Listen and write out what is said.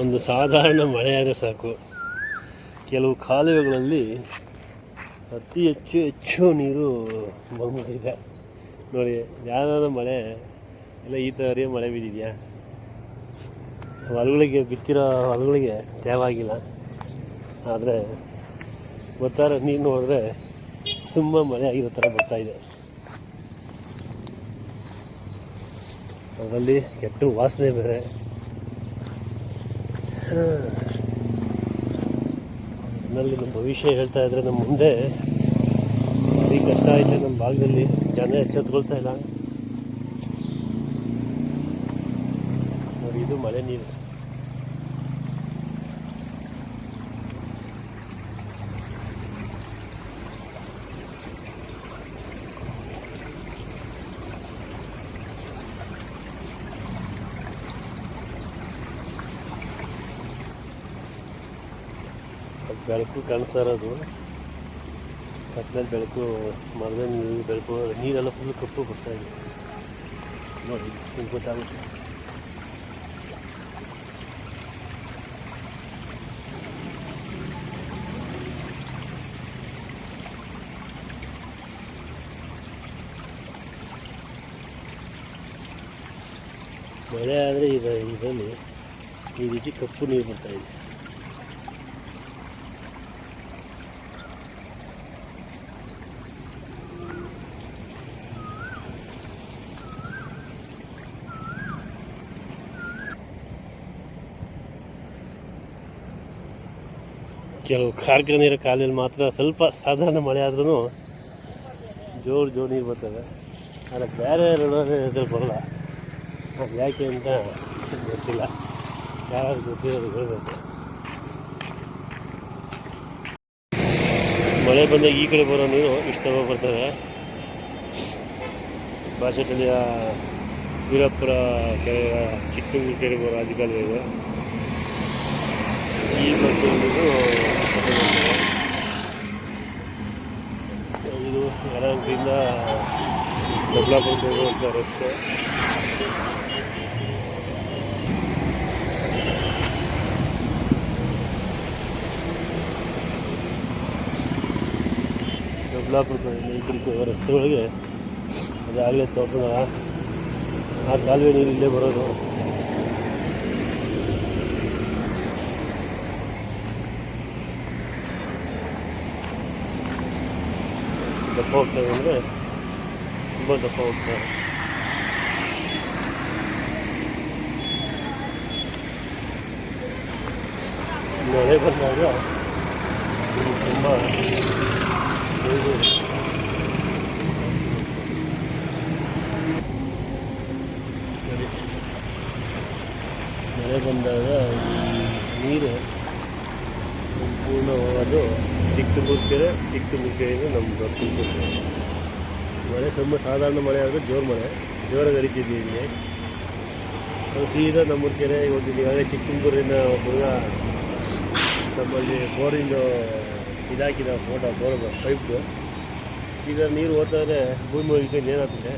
ಒಂದು ಸಾಧಾರಣ ಮಳೆಯಾದರೆ ಸಾಕು. ಕೆಲವು ಕಾಲುವೆಗಳಲ್ಲಿ ಅತಿ ಹೆಚ್ಚು ಹೆಚ್ಚು ನೀರು ಬಂದ್ಬಿಟ್ಟಿದೆ. ನೋಡಿ ಯಾವ್ದಾದ್ರು ಮಳೆ, ಇಲ್ಲ ಈ ಥರ ಮಳೆ ಬಿದ್ದಿದೆಯಾ? ಹೊಲಗಳಿಗೆ ಬಿತ್ತಿರೋ ಹೊಲಗಳಿಗೆ ತೇವಾಗಿಲ್ಲ. ಆದರೆ ಗೊತ್ತಾರ ನೀರು ನೋಡಿದ್ರೆ ತುಂಬ ಮಳೆ ಆಗಿರೋ ಥರ ಬರ್ತಾಯಿದೆ ಅದರಲ್ಲಿ ಕೆಟ್ಟ ವಾಸನೆ ಬೇರೆ. ನನ್ನಲ್ಲಿ ನಮ್ಮ ಭವಿಷ್ಯ ಹೇಳ್ತಾ ಇದ್ರೆ ನಮ್ಮ ಮುಂದೆ ಭಾರಿ ಕಷ್ಟ ಐತೆ ನಮ್ಮ ಭಾಗದಲ್ಲಿ. ಜನ ಎಚ್ಚೆತ್ಕೊಳ್ತಾ ಇಲ್ಲ. ನೋಡಿ, ಇದು ಮಳೆ ನೀರು. ಬೆಳಕು ಕಾಣಿಸ್ತಾ ಇರೋದು. ಕತ್ತಲಲ್ಲಿ ಬೆಳಕು ಮರದ ನೀರು ಬೆಳಕು, ನೀರೆಲ್ಲ ಫುಲ್ ಕಪ್ಪು ಬರ್ತಾ ಇದೆ. ನೋಡಿ, ನಿಮ್ಗೆ ಗೊತ್ತಾಗುತ್ತೆ. ಮಳೆ ಆದರೆ ಈಗ ಇದರಲ್ಲಿ ಈ ರೀತಿ ಕಪ್ಪು ನೀರು ಬರ್ತಾ ಕೆಲವು ಕಾರ್ಖಾನೆ ಕಾಲದಲ್ಲಿ ಮಾತ್ರ ಸ್ವಲ್ಪ ಸಾಧಾರಣ ಮಳೆ ಆದ್ರೂ ಜೋರು ಜೋರು ನೀರು ಬರ್ತವೆ ಆದರೆ ಬೇರೆ ಇದ್ರಲ್ಲಿ ಬರಲ್ಲ. ಅದು ಯಾಕೆ ಅಂತ ಗೊತ್ತಿಲ್ಲ. ಯಾರು ಗೊತ್ತಿರೋದು ಹೇಳ್ಬೇಕು. ಮಳೆ ಬಂದಾಗ ಈ ಕಡೆ ಬರೋ ನೀರು ಇಷ್ಟವ ಬರ್ತದೆ. ಬರ್ತವೆ ವೀರಪುರ ಕೆರೆ ಚಿಕ್ಕಮಗಳೂರು ಕೆರೆ ಬರೋ ಇದೆ ಈ ಬಗ್ಗೆ ಇದು ಯಲಹಂಕದಿಂದ ದೊಡ್ಡಬಳ್ಳಾಪುರ ಹೋಗುವಂಥ ರಸ್ತೆ ಕಡೆ ರಸ್ತೆ ಒಳಗೆ ಅದಾಗಲೇ ತೋರಿಸೋಣ ಆ ಕಾಲುವೆ ನೀರು ಇಲ್ಲೇ ಬರೋದು ದಪ್ಪ ಹೋಗ್ತೇವೆ ಅಂದರೆ ತುಂಬ ದಪ್ಪ ಹೋಗ್ತೇವೆ ಮಳೆ ಬಂದಾಗ ಇದು ತುಂಬ ಇದು ನೋಡಿ. ಮಳೆ ಬಂದಾಗ ಈ ನೀರು ಸಂಪೂರ್ಣ ಹೋಗೋದು ಚಿಕ್ಕಮೂರು ಕೆರೆ ಚಿಕ್ಕಮೂರು ಕೆರೆಯಿಂದ ನಮ್ಮ ದೊಡ್ಡ ಮಳೆ ಸ್ವಲ್ಪ ಸಾಧಾರಣ ಮಳೆ ಆದರೆ ಜೋರು ಮಳೆ. ಜೋರಾಗಿ ಹರಿತಿದ್ವಿ ಇಲ್ಲಿ. ಅದು ಸೀದಾ ನಮ್ಮ ಕೆರೆ ಇವತ್ತು ಈಗಾಗಲೇ ಚಿಕ್ಕಮಗೂರಿನ ಹುಡುಗ ನಮ್ಮಲ್ಲಿ ಬೋರಿಂದು ಇದಾಕಿದ ಫೋಟೋ ಬೋರ್ ಪೈಪ್ದು. ಈಗ ನೀರು ಹೋಗ್ತಾ ಇದ್ರೆ ಭೂಮಿ ಒಳಗೆ ಏನಾಗ್ತದೆ